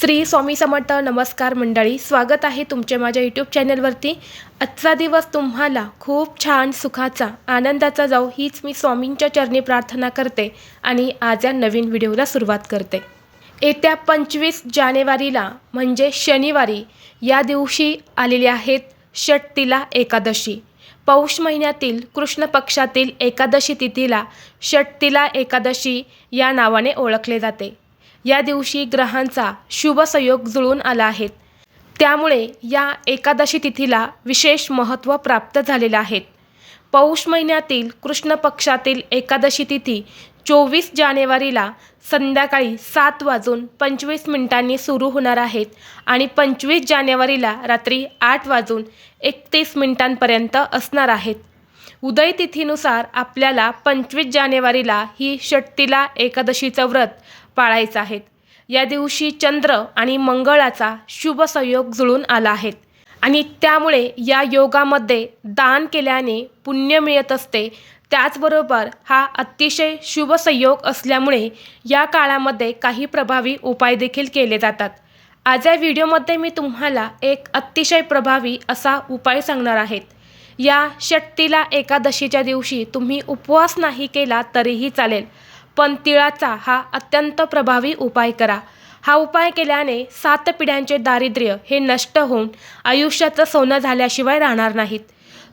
श्री स्वामी समर्थ नमस्कार मंडळी स्वागत आहे तुमचे माझ्या यूट्यूब चॅनलवरती. आजचा दिवस तुम्हाला खूप छान सुखाचा आनंदाचा जाऊ हीच मी स्वामींच्या चरणी प्रार्थना करते आणि आज या नवीन व्हिडिओला सुरुवात करते. येत्या पंचवीस जानेवारीला म्हणजे शनिवारी या दिवशी आलेले आहेत षटतिला एकादशी. पौष महिन्यातील कृष्ण पक्षातील एकादशी तिथीला षटतिला एकादशी या नावाने ओळखले जाते. या दिवशी ग्रहांचा शुभ संयोग जुळून आला आहे. त्यामुळे या एकादशी तिथीला विशेष महत्त्व प्राप्त झालेलं आहे. पौष महिन्यातील कृष्ण पक्षातील एकादशी तिथी चोवीस जानेवारीला संध्याकाळी सात वाजून पंचवीस मिनिटांनी सुरू होणार आहेत आणि पंचवीस जानेवारीला रात्री आठ वाजून एकतीस मिनिटांपर्यंत असणार आहेत उदय तिथीनुसार आपल्याला पंचवीस जानेवारीला ही षटतिला एकादशीचं व्रत पाळायचं आहेत. या दिवशी चंद्र आणि मंगळाचा शुभ संयोग जुळून आला आहे. आणि त्यामुळे या योगामध्ये दान केल्याने पुण्य मिळत असते. त्याचबरोबर हा अतिशय शुभ संयोग असल्यामुळे या काळामध्ये काही प्रभावी उपाय देखील केले जातात. आज या व्हिडिओमध्ये मी तुम्हाला एक अतिशय प्रभावी असा उपाय सांगणार आहेत या षटतिला एकादशीच्या दिवशी तुम्ही उपवास नाही केला तरीही चालेल. पण तिळाचा हा अत्यंत प्रभावी उपाय करा. हा उपाय केल्याने सात पिढ्यांचे दारिद्र्य हे नष्ट होऊन आयुष्याचं सोनं झाल्याशिवाय राहणार नाहीत.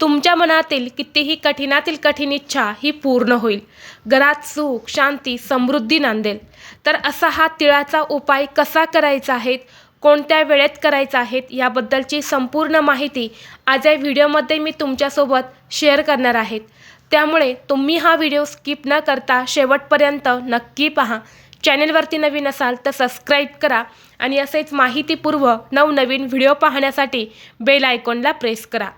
तुमच्या मनातील कितीही कठीणातील कठीण इच्छा ही पूर्ण होईल. घरात सुख शांती समृद्धी नांदेल. तर असा हा तिळाचा उपाय कसा करायचा आहे? कोणत्या वेळेत करायचा आहे? याबद्दलची संपूर्ण माहिती आज या व्हिडिओमध्ये मी तुमच्यासोबत शेअर करणार आहेत त्यामुळे तुम्ही हा व्हिडिओ स्किप न करता शेवटपर्यंत नक्की पहा. चॅनेलवरती नवीन असाल तर सबस्क्राईब करा आणि असेच माहितीपूर्व नवनवीन व्हिडिओ पाहण्यासाठी बेल आयकॉनला प्रेस करा.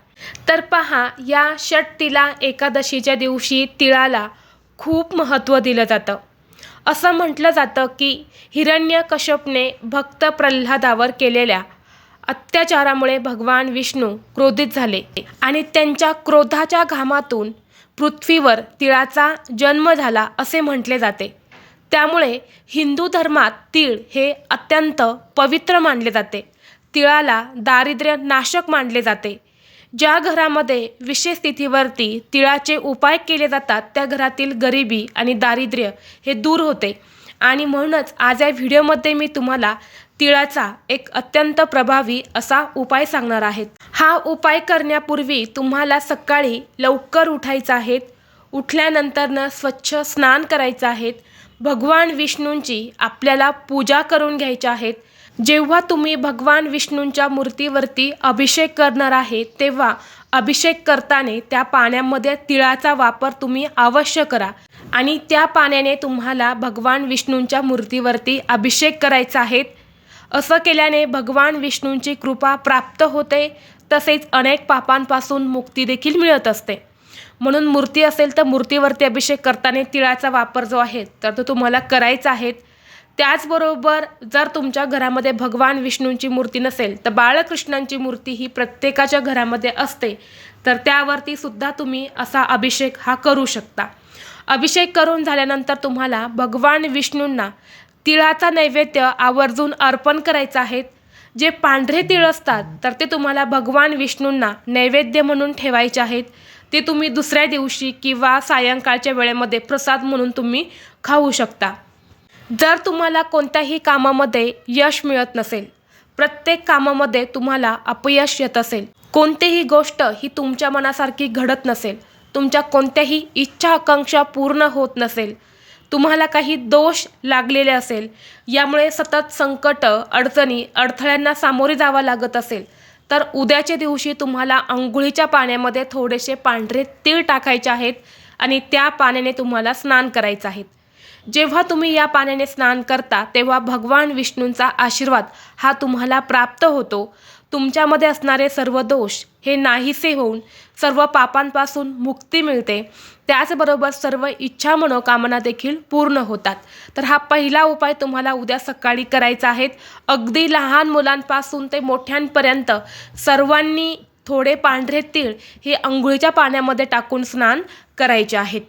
तर पहा या षटतिला एकादशीच्या दिवशी तिळाला खूप महत्त्व दिलं जातं. असं म्हटलं जातं की हिरण्यकश्यपने भक्त प्रल्हादावर केलेल्या अत्याचारामुळे भगवान विष्णू क्रोधित झाले आणि त्यांच्या क्रोधाच्या घामातून पृथ्वीवर तिळाचा जन्म झाला असे म्हटले जाते. त्यामुळे हिंदू धर्मात तीळ हे अत्यंत पवित्र मानले जाते. तिळाला दारिद्र्य नाशक मानले जाते. ज्या घरामध्ये विशेष तिथीवरती तिळाचे उपाय केले जातात त्या घरातील गरिबी आणि दारिद्र्य हे दूर होते. आणि म्हणूनच आज या व्हिडिओमध्ये मी तुम्हाला तिळाचा एक अत्यंत प्रभावी असा उपाय सांगणार आहेत. हा उपाय करण्यापूर्वी तुम्हाला सकाळी लवकर उठायचं आहे उठल्यानंतरनं स्वच्छ स्नान करायचं आहेत. भगवान विष्णूंची आपल्याला पूजा करून घ्यायच्या आहेत. जेव्हा तुम्ही भगवान विष्णूंच्या मूर्तीवरती अभिषेक करणार आहे तेव्हा अभिषेक करताना त्या पाण्यामध्ये तिळाचा वापर तुम्ही अवश्य करा. आणि त्या पाण्याने तुम्हाला भगवान विष्णूंच्या मूर्तीवरती अभिषेक करायचा आहे. असं केल्याने भगवान विष्णूंची कृपा प्राप्त होते तसेच अनेक पापांपासून मुक्ती देखील मिळत असते. म्हणून मूर्ती असेल तर मूर्तीवरती अभिषेक करताना तिळाचा वापर जो आहे तर तो तुम्हाला करायचा आहे. त्याचबरोबर जर तुमच्या घरामध्ये भगवान विष्णूंची मूर्ती नसेल तर बाळकृष्णांची मूर्ती ही प्रत्येकाच्या घरामध्ये असते तर त्यावरती सुद्धा तुम्ही असा अभिषेक हा करू शकता. अभिषेक करून झाल्यानंतर तुम्हाला भगवान विष्णूंना तिळाचा नैवेद्य आवर्जून अर्पण करायचं आहे. जे पांढरे तिळ असतात तर ते तुम्हाला भगवान विष्णूंना नैवेद्य म्हणून ठेवायचे आहेत. ते तुम्ही दुसऱ्या दिवशी किंवा सायंकाळच्या वेळेमध्ये प्रसाद म्हणून तुम्ही खाऊ शकता. जर तुम्हाला कोणत्याही कामामध्ये यश मिळत नसेल प्रत्येक कामामध्ये तुम्हाला अपयश येत असेल. कोणतीही गोष्ट ही तुमच्या मनासारखी घडत नसेल तुमच्या कोणत्याही इच्छा आकांक्षा पूर्ण होत नसेल तुम्हाला काही दोष लागलेले असेल यामुळे सतत संकट अडचणी अडथळ्यांना सामोरे जावं लागत असेल तर उद्याच्या दिवशी तुम्हाला अंघोळीच्या पाण्यामध्ये थोडेसे पांढरे तीळ टाकायचे आहेत आणि त्या पाण्याने तुम्हाला स्नान करायचं आहे. जेव्हा तुम्ही या पाण्याने स्नान करता तेव्हा भगवान विष्णूंचा आशीर्वाद हा तुम्हाला प्राप्त होतो. तुमच्यामध्ये असणारे सर्व दोष हे नाहीसे होऊन सर्व पापांपासून मुक्ती मिळते. त्याचबरोबर सर्व इच्छा मनोकामना देखील पूर्ण होतात. तर हा पहिला उपाय तुम्हाला उद्या सकाळी करायचा आहे. अगदी लहान मुलांपासून ते मोठ्यांपर्यंत सर्वांनी थोडे पांढरे तीळ हे अंघोळीच्या पाण्यामध्ये टाकून स्नान करायचे आहेत.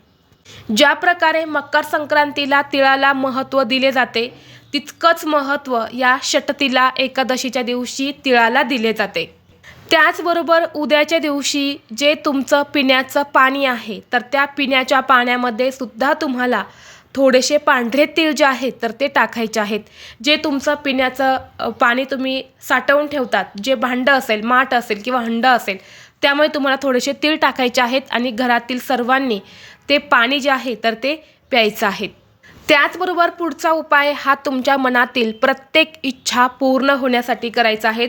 ज्या प्रकारे मकर संक्रांतीला तिळाला महत्त्व दिले जाते तितकंच महत्त्व या षटतिला एकादशीच्या दिवशी तिळाला दिले जाते. त्याचबरोबर उद्याच्या दिवशी जे तुमचं पिण्याचं पाणी आहे तर त्या पिण्याच्या पाण्यामध्ये सुद्धा तुम्हाला थोडेसे पांढरे तीळ जे आहेत तर ते टाकायचे आहेत. जे तुमचं पिण्याचं पाणी तुम्ही साठवून ठेवतात जे भांडं असेल माठ असेल किंवा हंडं असेल त्यामुळे तुम्हाला थोडेसे तीळ टाकायचे आहेत आणि घरातील सर्वांनी ते पाणी जे आहे तर ते प्यायचं आहे. त्याचबरोबर पुढचा उपाय हा तुमच्या मनातील प्रत्येक इच्छा पूर्ण होण्यासाठी करायचा आहे.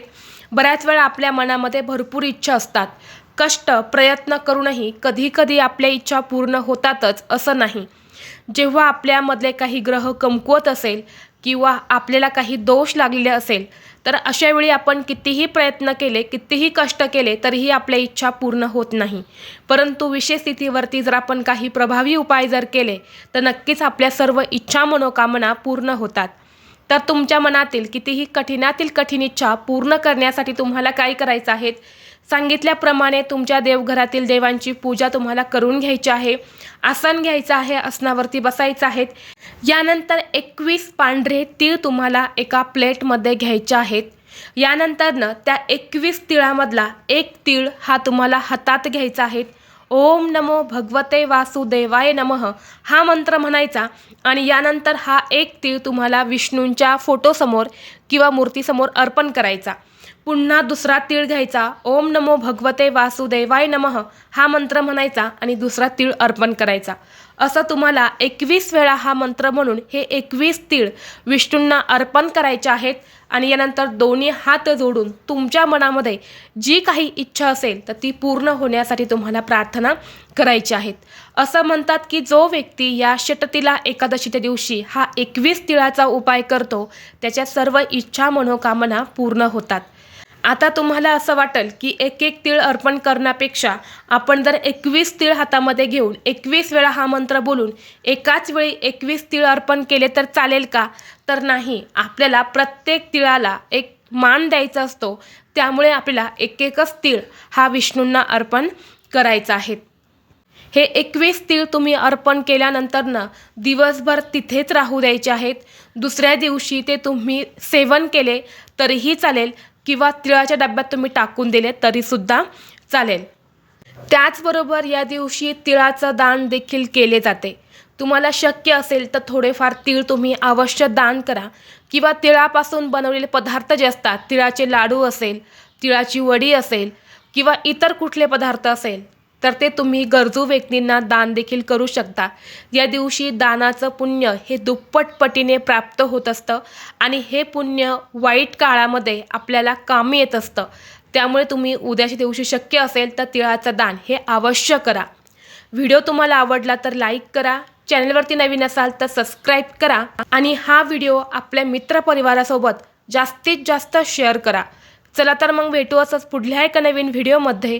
बऱ्याच वेळा आपल्या मनामध्ये भरपूर इच्छा असतात. कष्ट प्रयत्न करूनही कधीकधी आपल्या इच्छा पूर्ण होतातच असं नाही. जेव्हा आपल्यामधले काही ग्रह कमकुवत असेल किंवा आपल्याला काही दोष लागलेले असेल तर अशावेळी आपण कितीही प्रयत्न केले कितीही कष्ट केले तरीही आपल्या इच्छा पूर्ण होत नाही. परंतु विशेष स्थितीवरती जर आपण काही प्रभावी उपाय जर केले तर नक्कीच आपल्या सर्व इच्छा मनोकामना पूर्ण होतात. तर तुमच्या मनातील कितीही कठीणातील कठीण इच्छा पूर्ण करण्यासाठी तुम्हाला काय करायचं आहे? सांगितल्याप्रमाणे तुमच्या देवघरातील देवांची पूजा तुम्हाला करून घ्यायची आहे आसन घ्यायचं आहे आसनावरती बसायचं आहे. यानंतर एकवीस पांढरे तीळ तुम्हाला एका प्लेटमध्ये घ्यायचे आहेत. यानंतरनं त्या एकवीस तिळामधला एक तीळ हा तुम्हाला हातात घ्यायचा आहे. ओम नमो भगवते वासुदेवाय नमः हा मंत्र म्हणायचा आणि यानंतर हा एक तीळ तुम्हाला विष्णूंच्या फोटोसमोर किंवा मूर्तीसमोर अर्पण करायचा. पुन्हा दुसरा तीळ घ्यायचा. ओम नमो भगवते वासुदेवाय नमः. हा मंत्र म्हणायचा आणि दुसरा तीळ अर्पण करायचा. असं तुम्हाला एकवीस वेळा हा मंत्र म्हणून हे एकवीस तीळ विष्णूंना अर्पण करायचे आहेत आणि यानंतर दोन्ही हात जोडून तुमच्या मनामध्ये जी काही इच्छा असेल तर ती पूर्ण होण्यासाठी तुम्हाला प्रार्थना करायची आहेत. असं म्हणतात की जो व्यक्ती या षटतिला एकादशीच्या दिवशी हा एकवीस तिळाचा उपाय करतो त्याच्या सर्व इच्छा मनोकामना पूर्ण होतात. आता तुम्हाला असं वाटेल की एक एक तीळ अर्पण करण्यापेक्षा आपण जर एकवीस तीळ हातामध्ये घेऊन एकवीस वेळा हा मंत्र बोलून एकाच वेळी एकवीस तीळ अर्पण केले तर चालेल का? तर नाही. आपल्याला प्रत्येक तिळाला एक मान द्यायचा असतो. त्यामुळे आपल्याला एक एकच तीळ हा विष्णूंना अर्पण करायचा आहे. हे एकवीस तीळ तुम्ही अर्पण केल्यानंतरनं दिवसभर तिथेच राहू द्यायचे आहेत. दुसऱ्या दिवशी ते तुम्ही सेवन केले तरीही चालेल. किंवा तिळाच्या डब्यात तुम्ही टाकून दिले तरीसुद्धा चालेल. त्याचबरोबर या दिवशी तिळाचं दान देखील केले जाते. तुम्हाला शक्य असेल तर थोडेफार तीळ तुम्ही अवश्य दान करा. किंवा तिळापासून बनवलेले पदार्थ जे असतात तिळाचे लाडू असेल तिळाची वडी असेल किंवा इतर कुठले पदार्थ असेल तर ते तुम्ही गरजू व्यक्तींना दान देखील करू शकता. या दिवशी दानाचं पुण्य हे दुप्पट पटीने प्राप्त होत असतं आणि हे पुण्य वाईट काळामध्ये आपल्याला कामी येत असतं. त्यामुळे तुम्ही उद्याच्या दिवशी शक्य असेल तर तिळाचं दान हे अवश्य करा. व्हिडिओ तुम्हाला आवडला तर लाईक करा चॅनलवरती नवीन असाल तर सबस्क्राईब करा आणि हा व्हिडिओ आपल्या मित्रपरिवारासोबत जास्तीत जास्त शेअर करा. चला तर मग भेटू असंच पुढल्या एका नवीन व्हिडिओमध्ये.